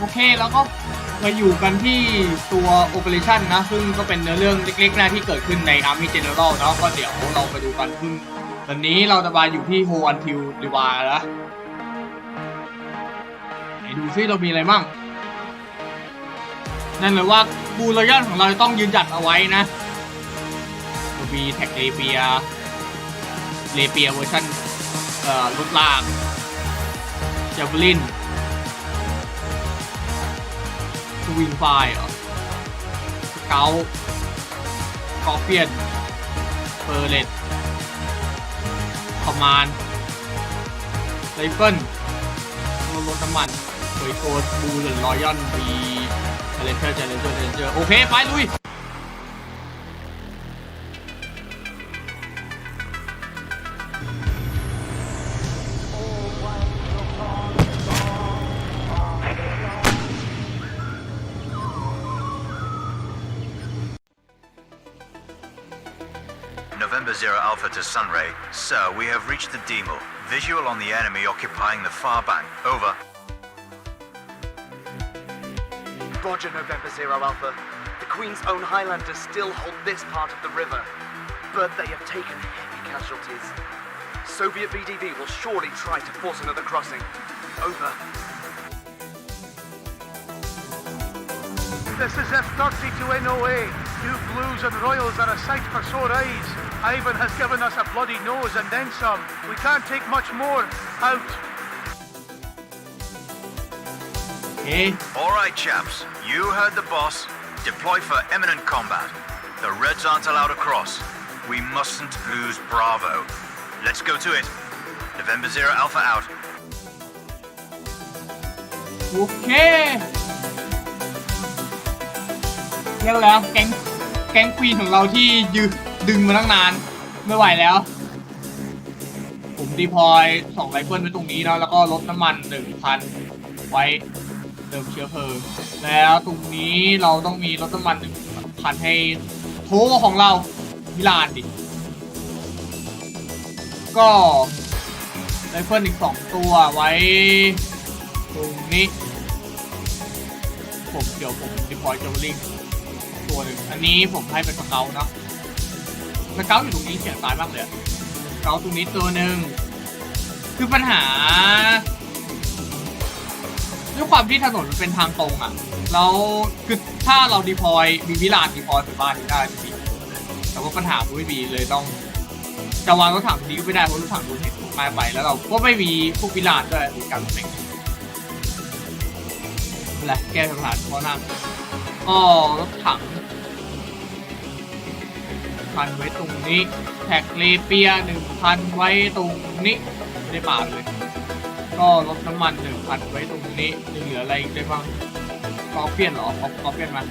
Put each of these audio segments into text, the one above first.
โอเคแล้วก็มาอยู่กันที่ตัว Operation นะ ซึ่งก็เป็นเนื้อเรื่องเล็กๆนะที่เกิดขึ้นใน Army General เนาะก็เดี๋ยวเราไปดูกันซึ่งตอนนี้เราจะมาอยู่ที่ Ho Until r i v a แล้วไหนดูซิเรามีอะไรบ้างนั่นเลยว่าบูรยันของเราจะต้องยืนหยัดเอาไว้นะเรามีแท็กเลเปียเลเปียเวอร์ชันเอ่อลุดลากจ a บลิน วิงไฟเหรอสเกลกอเฟียนเปอร์เลตคอมมานไรเฟิลรถน้ำมันเฮยโกสบูลรอยอนบีเจเลนเจอร์เจเลนเจอร์เจเลนเจอร์โอเค ไปลุย to Sunray. Sir, we have reached the demo. Visual on the enemy occupying the far bank. Over. Roger, November Zero Alpha. The Queen's own Highlanders still hold this part of the river, but they have taken heavy casualties. Soviet VDV will surely try to force another crossing. Over. This is F30 to NOA. You Blues and Royals are a sight for sore eyes. Ivan has given us a bloody nose and then some. We can't take much more. Out. โอเค All right, chaps. You heard the boss. Deploy for imminent combat. The Reds aren't allowed across. We mustn't lose Bravo. Let's go to it. November Zero Alpha out. โอเคเรียกแล้วแก๊งแก๊งควีนของเราที่ยืด ดึงมาตั้งนาน ไม่ไหวแล้ว ผมดีพลอยสองไรเฟิลไว้ตรงนี้เนาะแล้วก็ลดน้ำมันหนึ่งพันไว้เติมเชื้อเพลิง แล้วตรงนี้เราต้องมีลดน้ำมันหนึ่งพันให้โทของเรามิลานดิ ก็ไรเฟิลอีกสองตัวไว้ ตรงนี้ ผมเดี๋ยวผมดิพอยจอลิงตัวหนึ่งอันนี้ผมให้เป็นสเกลเนาะ สเกลอยู่ตรงนี้เฉียงซ้ายมากเลยสเกลตรงนี้ตัวหนึ่งคือปัญหาด้วยความที่ถนนมันเป็นทางตรงอะ่ะแล้วคือถ้าเราดีพอยมีวิลานดีพอยไปบ้านนี้ได้จริงๆแต่ว่าปัญหาไม่มีเลยต้องจะวางรถถังตรงนี้ก็ไม่ได้เพราะรถถังโดนเห็นมาไปแล้วเราก็ไม่มีพวกวิลานด้วยมีการเป่งอะไรแก้สถานเพราะนั่งก็รถถัง พันไว้ตรงนี้ แท็กเลเปียหนึ่งพันไว้ตรงนี้ ไม่ได้ปาดเลย ก็รถน้ำมันหนึ่งพันไว้ตรงนี้ยังเหลืออะไรอีกได้บ้างกอเฟียนเหรอกอกอเฟียนมาก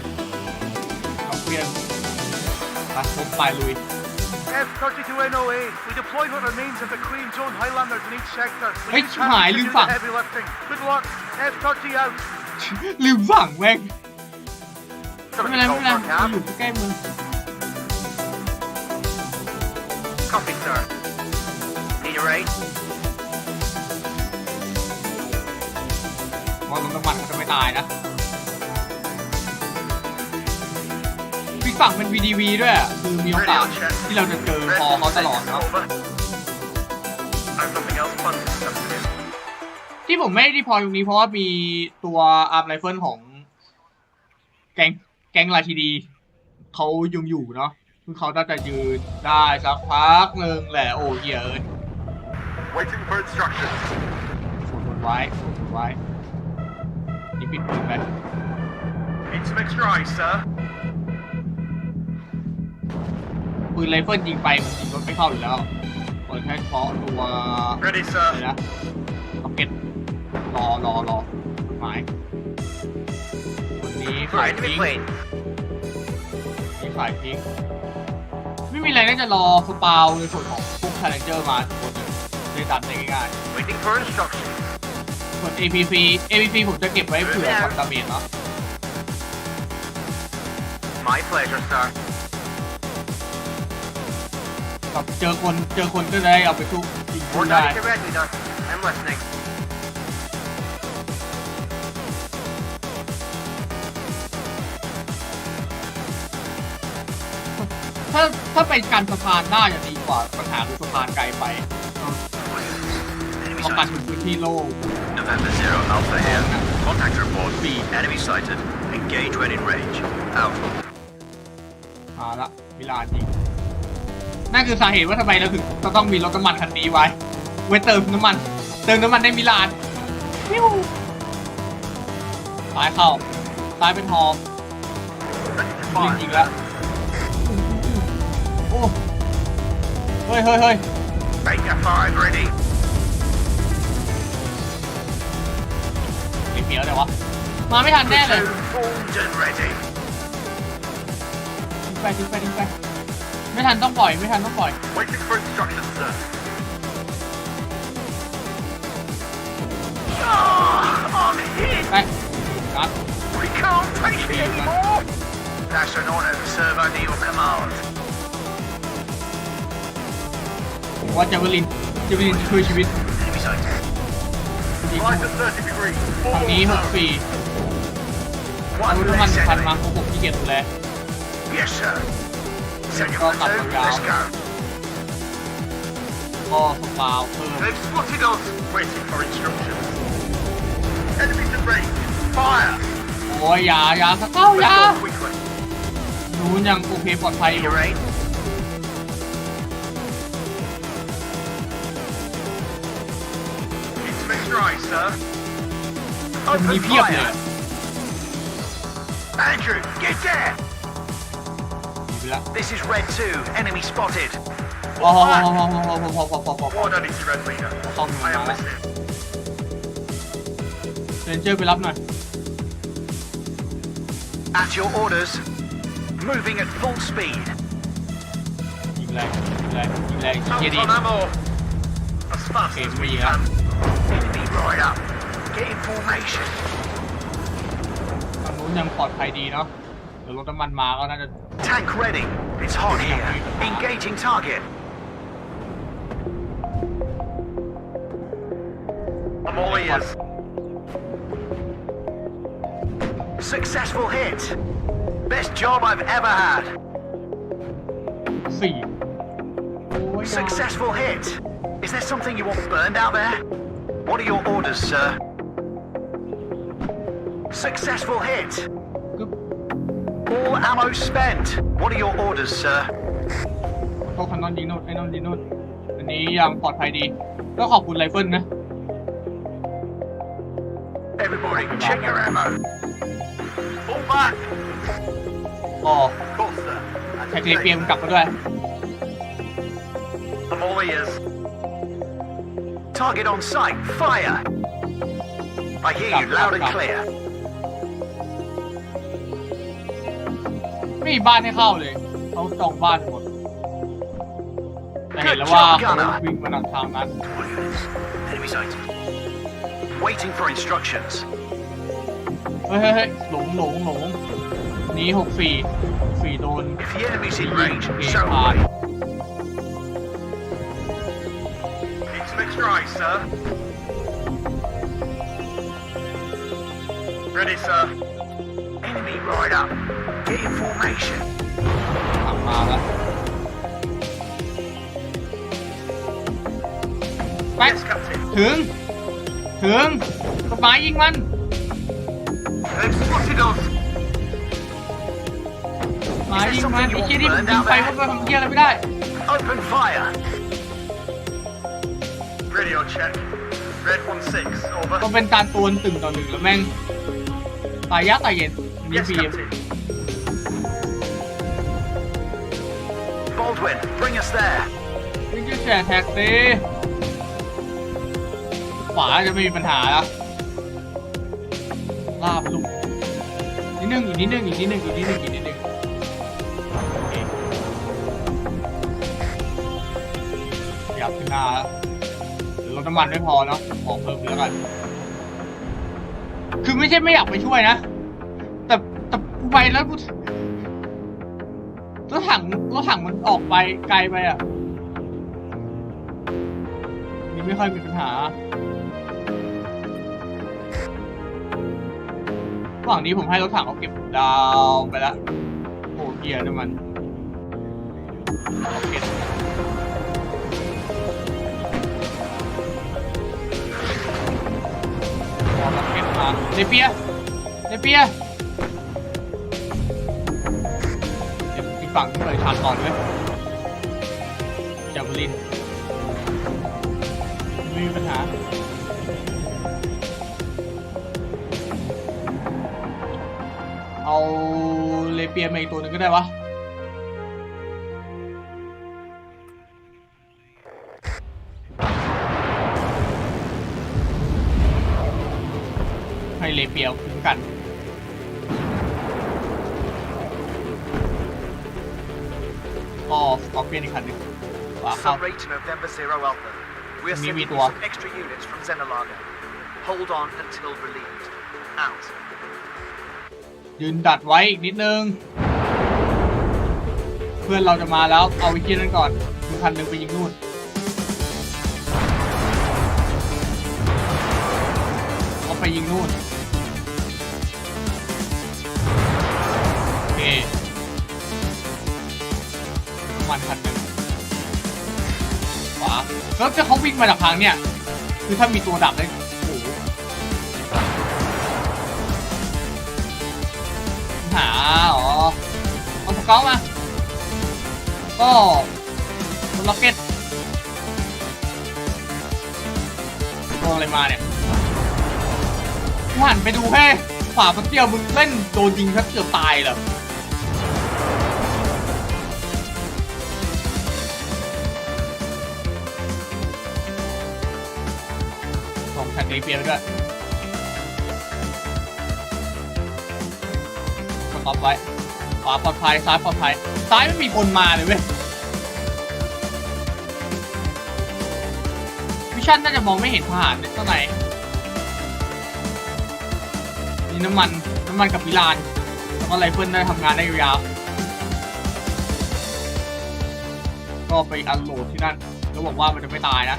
อเฟียนตัดครบไปลุย F30 to NOA. We deploy what remains of the Queen's own Highlanders in each sector. We Hey, need Chumai, chances to Liu do Fang. the heavy lifting. Good luck. F30 out. ลืมฝั่งแม่ง Gonna ไม่ be เป็นไรไม่ cold เป็นไร for เราอยู่ camp. ใกล้ๆเมือง Copy, sir. Need a raid? เพราะรถน้ำมันเขาจะไม่ตายนะอีกฝั่งเป็น VDV ด้วยอะคือมีโอกาสที่เราจะเจอพอเขาตลอดเนาะ Over. I've nothing else fun to discuss with you. ที่ผมไม่ได้พอยตรงนี้เพราะว่ามีตัวอาร์มไรเฟิลของ แก๊งแก๊งราทีดีเขายังอยู่เนาะ คือเขาน่าจะยืนได้สักพักหนึ่งแหละโอ้เหี้ยเอ้ย Waiting for instructions. ฝูนไว้ฝูนไว้นี่ปิดปืนไป Need some extra ice, sir. ปืนไรเฟิลยิงไปมันยิงรถไม่เข้าอยู่แล้วเปิดแค่เฉพาะตัว Ready, เลยนะล็อกเก็ตรอรอรอหมายวันนี้ฝ่ายทิ้งนี่ฝ่ายทิ้ง ไม่มีอะไรน่าจะรอสปาวในส่วนของพวกชาเลนเจอร์มาตัวหนึงได้ดันได้ง่าย Waiting for instructions. ๆส่วน APC APC ผมจะเก็บไว้เผื่อทำดาเมจเนาะ My pleasure, sir. กับเจอคนเจอคนก็ได้เอาไปทุกยิงคู่ We're ได้ not get ready, sir. I'm listening. ถ้าถ้าไปกันสะพานได้จะดีกว่าปัญหาคือสะพานไกลไป Enemy ต้องการ sighted. พื้นที่โล่ง November Zero Alpha here. Contact report. B. Enemy sighted. Engage when in range. Out. มาละมิลานจริงนั่นคือสาเหตุว่าทำไมเราถึงจะต้องมีรถน้ำมันคันนี้ไว้ ไว้เติมน้ำมัน เติมน้ำมันในมิลานปิ้วซ้ายเข้าซ้ายเป็นฮอมจริงจริงๆแล้ว โอ้เฮ้ยเฮ้ยเฮ้ย Baker 5 ready. ไอ้เหมียวเดี๋ยววะ มาไม่ทันแน่เลย Platoon formed and ready. ทิ้งไปทิ้งไปทิ้งไป ไม่ทันต้องปล่อย ไม่ทันต้องปล่อย Waiting for instructions, sir. I'm hit. ไปนัด We can't take it anymore. That's an honor to serve under your command. ว่าเจเวลินเจเวลินช่วยชีวิตฝั่งนี้หกปีอาวุธมันพันมาครบหกที่เจ็ดแล้วก็ตัดยาวก็สปาวเพิ่มโอ้ยอย่าอย่าสักเก้ายาหนูยังโอเคปลอดภัยอยู่ sir. Open fire. Andrew, get there! This is Red 2, enemy spotted. What done is Red Leader? I am listening. เรนเจอร์ไปรับหน่อย At your orders. Moving at full speed. ยิงแรงยิงแรงยิงแรงยิง Pump เยอะดี on ammo. As fast Okay, as we we, uh. Enemy right up. Get in formation. ทางนู้นยังปลอดภัยดีเนาะเดี๋ยวรถน้ำมันมาก็น่าจะ Tank ready. It's hot here. Engaging target. I'm all ears. Successful hit. Best job I've ever had. สี่โอ้ย Successful hit. Is there something you want burned out there? What are your orders, sir? Successful hit. กึ๊บ All ammo spent. What are your orders, sir? โทษคันนอนยิงโน่นไอ้นอนยิงโน่นอันนี้ยังปลอดภัยดี ก็ขอบคุณไรเฟิลนะ Everybody, check your ammo. Fall back. ก็ Of course, sir. แท็กเลเปียมกลับมาด้วย I'm all ears. Target on sight. Fire. I hear you Stop, loud stop, and stop. clear. ไม่มีบ้านให้เข้าเลยเขาจองบ้านหมด แต่เห็นแล้วว่าเขาวิ่งมาทางทางนั้น All units. Enemy sighted. Waiting for instructions. เฮ้ยเฮ้ยเฮ้ยหลงหลงหลงหนีหกสี่สี่โดน If the enemy's in ยิง range, เก so ผ่าน It's mixed right, sir. Ready, sir. Enemy right up. Get in formation. ขับมาแล้วไป Yes, Captain. ถึง ถึงกฎหมายยิงมัน They've spotted us. หมายยิงมันไอ้เชี่ยที่ผมยิงไปเพราะว่าทำเชี่ยอะไรไม่ได้ Open fire. Radio check. Red 1-6, ก็ over. เป็นการตวนตึงต่อหนึ่งแล้วแม่งตายยะตายเย็นมี Yes, ฟีม Captain. Baldwin, bring us there. วิ่งจะแชร์แท็กซีขวาจะไม่มีปัญหาละลาบลูกนิดนึงอีกนิดนึงอีกนิดนึงอีกนิดนึงอีกนิดนึงโอเคขยับขึ้นหน้าแล้วเดี๋ยวร ถน้ำมันไม่พอเนาะขอเพิ่มแล้วกัน คือไม่ใช่ไม่อยากไปช่วยนะ แต่แต่กูไปแล้วกูรถถังรถถังมันออกไปไกลไปอะนี่ไม่ค่อยมีปัญหาระหว่างนี้ผมให้รถถังเขาเก็บดาวไปแล้วโอ้เกียร์น้ำมันล็อกเก็ต ล็อกเก็ตมาเลปียเลเปียเดี๋ยวอีกฝั่งเปิดชาร์จก่อนด้วยจาบลินม่มีปัญหาเอาเลเปียมาอีกตัวหนึ่งก็ได้วะ ก็สกอร์เปียนอีกคันหนึ่งว้าเข้า Surrey to November Zero Alpha. We're Ni sending mi you tua. some extra units from Zenalaga. Hold on until relieved. Out. ยืนดัดไว้อีกนิดนึง เพื่อนเราจะมาแล้วเอาวิกกี้นั่นก่อนมีคันหนึ่งไปยิงนู่นเอาไปยิงนู่น แล้วถ้าเขาวิ่งมาจากทางเนี่ย คือถ้ามีตัวดักเลยโอ้โหหาอ๋อเอาสเกลมา ก็รถล็อกเก็ตโดนอะไรมาเนี่ยหันไปดูแค่ขวามันเตี้ยวมึงเล่นโดนยิงแทบเกือบตายเหร อส่งแท็กเลเปียไปด้วยสต็อปไว้ขวาปลอดภัยซ้ายปลอดภัยซ้ายไม่มีคนมาเลยเว้ยวิชั่นน่าจะมองไม่เห็นทหารเท่าไหร่นี่น้ำมันน้ำมันกับพิลานแล้วก็ไรเฟิลได้ทำงานได้ยาวๆก็ไปอันโหลดที่นั่นแล้วบอกว่ามันจะไม่ตายนะ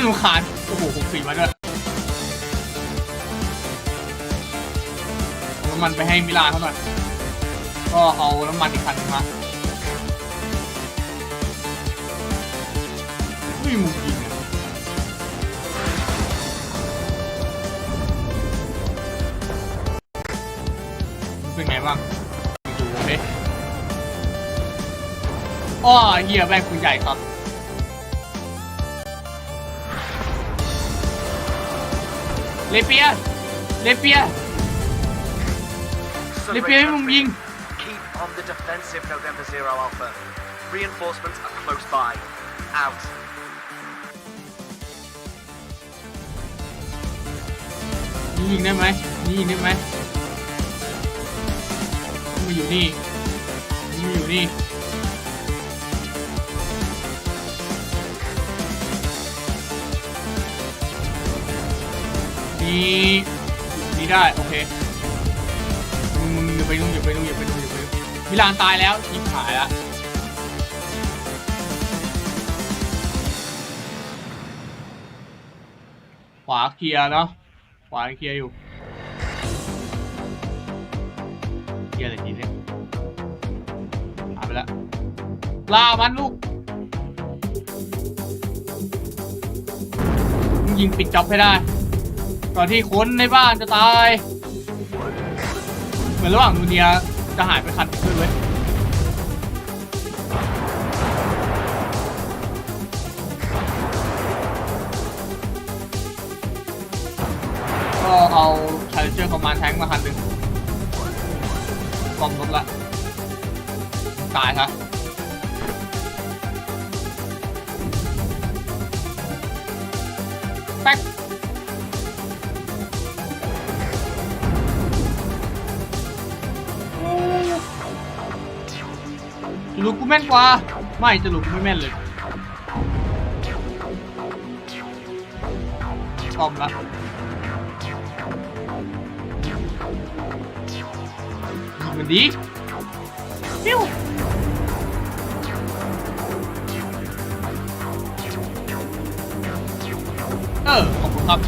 เริ่มขาดโอ้โหผมสีมาด้วยน้ำมันไปให้มิลานเขาหน่อย ก็เอาน้ำมันอีกคันมาไม่มีมุมยิงอะมันเป็นไงบ้างดูโอเคอ้อเฮียแม่งคุณใหญ่ครับ เลเปีย เลเปีย เล Surrey เปียให้มึงยิง Keep on the defensive, November Zero Alpha. Reinforcements are close by. Out. นี่ยิงได้ไหมนี่ยิงได้ไหมนี่มาอยู่นี่นี่มาอยู่นี่ นี่นี่ได้โอเคมึงมึงอย่าไปนู่นอย่าไปนู่นอย่าไปนู่นอย่าไปนู่นมิลานตายแล้วยิบหายแล้วขวาเคลียร์เนาะขวาเคลียร์อยู่เคลียร์แต่ทีเนี่ยหายไปแล้วล่ามันลูกมึงยิงปิดจ็อบให้ได้ ก่อนที่คนในบ้านจะตาย เหมือนระหว่างนูเนียจะหายไปคันหนึ่งด้วยเว้ยก็เอา Challenger Command Tank มาคันหนึ่งกล่อมรถละตายครับแป๊ก จะลุกกูแม่นกว่า ไม่จะลุกกูไม่แม่นเลยกล่อมละมันดีปิ้วเออขอบคุณครับ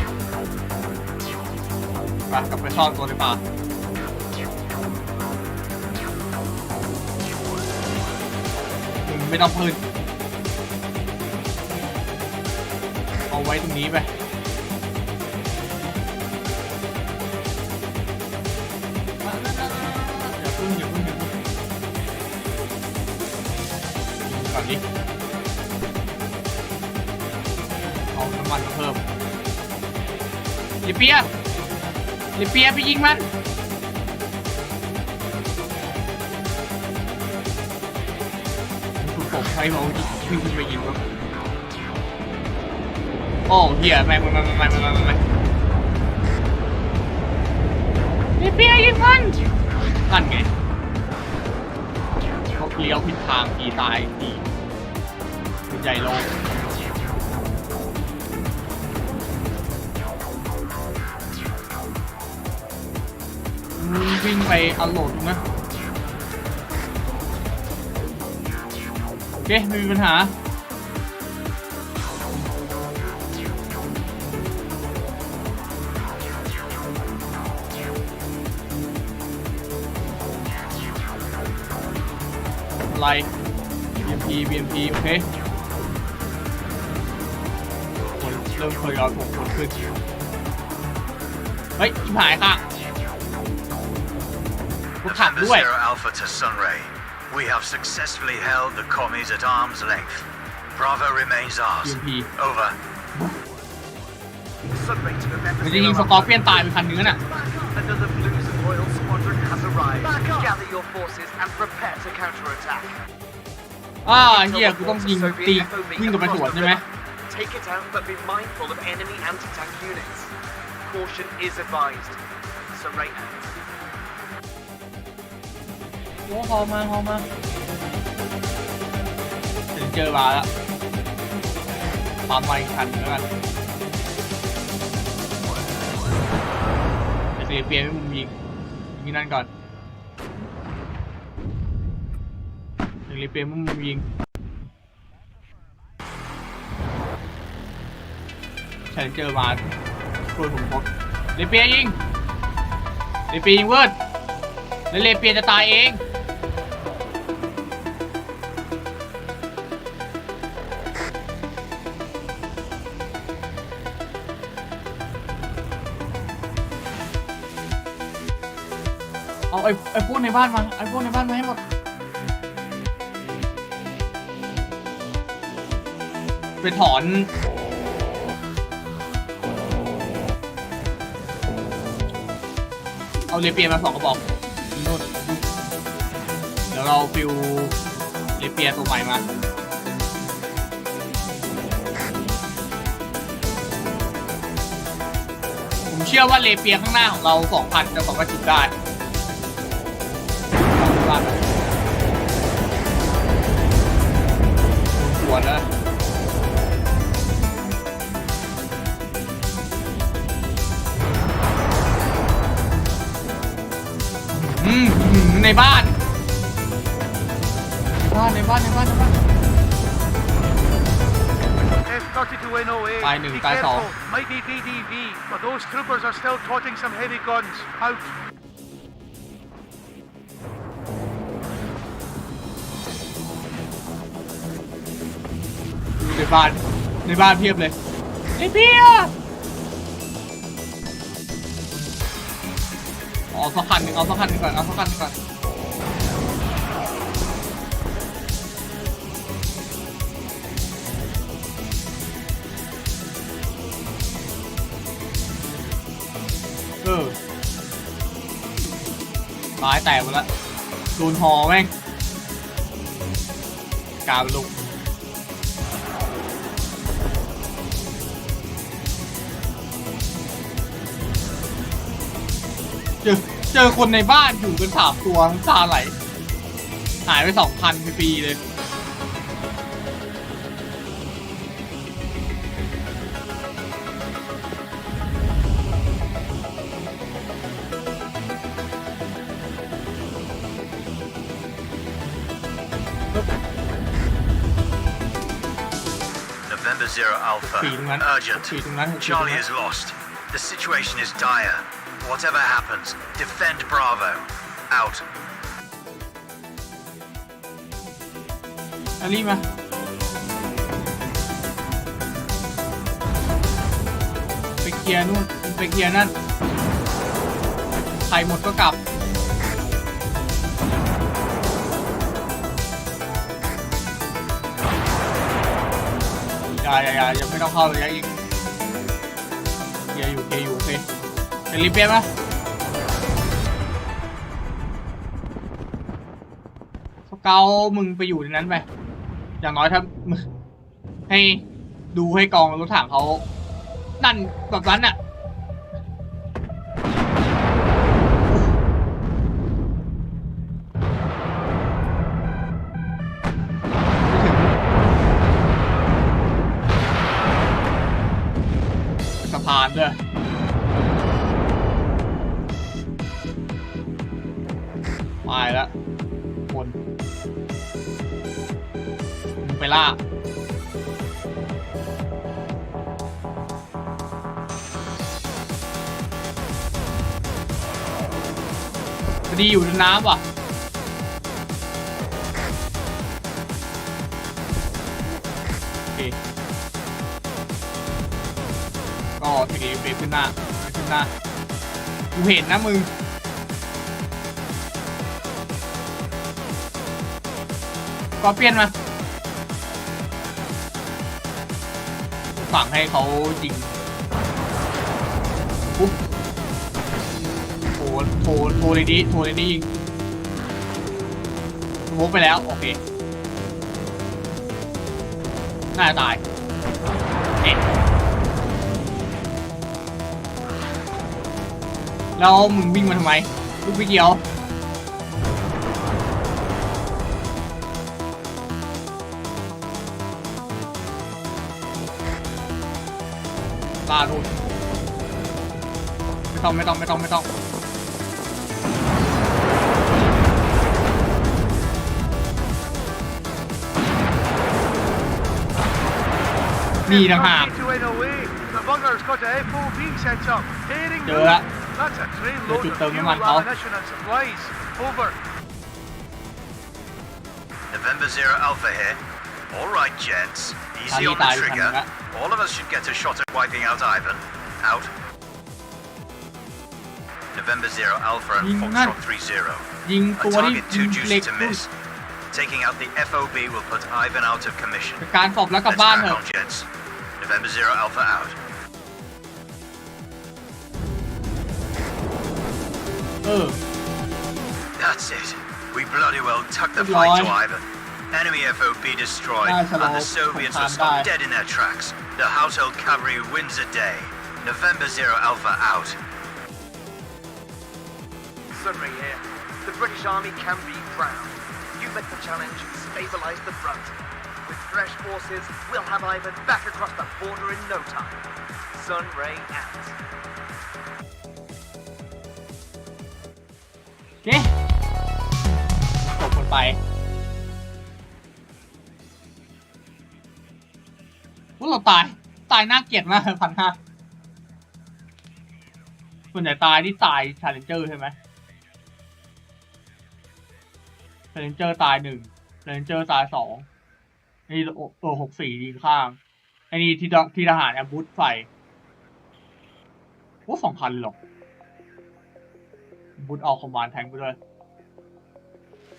ไปกลับไปซ่อนตัวในป่า ไม่ต้องพื้นเอาไว้ตรงนี้ไปอย่าพึ่งอย่าพึ่งอย่าพึ่งก่อนดิเอาน้ำมันมาเพิ่มลิเปียลิเปียไปยิงมัน คุณผมใครบอกยิงขึ้นไปยิงวะโอ้เหี้ยไม่ไม่ไม่ไม่ไม่ไม่ไม่ลิเปียยิงมันนั่นไงเขาเลี้ยวผิดทางทีตายทีใหญ่โลงมึงวิ่งไปอันโหลดนะ เคไม่มีปัญหา อะไร BMP BMP โอเคคนเริ่มเคยอยผมคนขึ้น เฮ้ยหายค่ะกูขับด้วย Zero Alpha to Sunray. We have successfully held the commies at arm's length. Bravo remains ours. BMP Over. Sunray to November มันจะยิง Zero สกอร์ Alpha. เปียนตายไปคันนึงน่ะ Another Blues and Royal squadron has arrived. Gather your forces and prepare to counterattack. อ่าเฮียกูต้องยิงตีวิ่งกลับไปสวนใช่ไหม Take it out, but be mindful of enemy anti-tank units. Caution is advised. Sunray out. โอ้ฮอมาฮอมาถึงเจอมาแล้วปั๊มมาอีกคันแล้วกันเดี๋ยวเปลี่ยนให้มุมยิงยิงนั่นก่อนถึงรีเปลี่ยนให้มุมยิงฉันเจอมาช่วยผมพบเรเปลี่ยนยิงเรเปลี่ยนยิงเวิร์ดแล้วเรเปียนจะตายเอง ไอ้พวกในบ้านมาไอ้พวกในบ้านมาให้หมด ไปถอน เอาเลเปียมาสองกระบอกนู่นเดี๋ยวเราฟิวเลเปียตัวใหม่มาผมเชื่อว่าเลเปียข้างหน้าของเราสองพันจะสองกระจุดได้ บ้านสวนแล้วอืมอืมในบ้าน ในบ้านในบ้านในบ้าน F-32NOA. Tài หนึ่ง Be ตายสอง careful. Might be BDV, but those troopers are still toting some heavy guns. Out. ในบ้าน ในบ้านเพียบเลยไอ้เพียเอาสักคันหนึ่งเอาสักคันหนึ่งก่อนเอาสักคันหนึ่งก่อนเออตายแตกหมดแล้วโดนหอแม่งกลายเป็นลูก เจอคนในบ้านอยู่เป็นสามตัวน้ำตาไหล หายไปสองพันปีเลย November Zero Alpha. Speed, man. Urgent. Speed, man. Charlie is lost. The situation is dire. Whatever happens, defend Bravo. Out. อารีมาไปเคลียร์นู่นไปเคลียร์นั่นใครหมดก็กลับ อย่าอย่าอย่ายังไม่ต้องเข้าระยะอีกเคลียร์อยู่เคลียร์อยู่โอเค เป็นรีบเปียนปะสเกลมึงไปอยู่ในนั้นไป อย่างน้อยถ้ามึงให้ดูให้กองรถถังเขานั่นแบบนั้นอะสะ พอดีอยู่ในน้ำว่ะโอเคก็ทีนี้เบรกขึ้นหน้าขึ้นหน้ากูเห็นนะมึงก็เปลี่ยนมาสั่งให้เขายิง โทรโทรเลยนี้โทรเลยนี้ยิงสโมกไปแล้ว โอเค น่าจะตายเอ๊ะแล้วมึงวิ่งมาทำไม ลูกพี่เกียวลาดูไม่ต้องไม่ต้องไม่ต้องไม่ต้อง นี่ต่างหาก To in away. The bugger's got a FOB set up. Hearing เจอละ That's a train Để load chút of tao fuel, nó mạnh không? ammunition and supplies. Over. November Zero Alpha here. All right, gents. Easy Tali on the tayo trigger. kanina. All of us should get a shot at wiping out Ivan. Out. November Zero Alpha and Ingat. Foxtrot 30. ยิง A ตัวที่ target too เล็ juicy ก to miss. Taking out the FOB will put Ivan out of commission. เป็นการสอบแล้วกลับ Let's บ้าน crack เถอะ on, gents. November Zero Alpha out. Oh. That's it. We bloody well tucked the fight to either. Enemy FOB destroyed, and the Soviets were stopped dead in their tracks. The household cavalry wins the day. November Zero Alpha out. Summary here. The British Army can be proud. You met the challenge, stabilized the front, Fresh forces, we'll have Ivan back across the border in no time. Sunray out. โอเคจบกันไปว่าเราตาย ตายน่าเกลียดมากพันห้าส่วนใหญ่ตายที่ตายชาเลนเจอร์ใช่ไหมชาเลนเจอร์ตายหนึ่งชาเลนเจอร์ตายสอง นี่เออหกสี่ยิงข้างไอ้นี่ที่ทที่ทหารแอมบูสใส่ว่าสองพันหรอกบูทเอาคอมมานแทงไปด้วย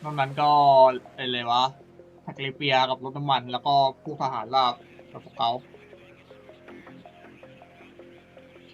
นอกนั้นก็เป็นเลยวะแท็กเลเปียกับรถน้ำมัน แล้วก็พวกทหารราบกับพวกเขาโอเค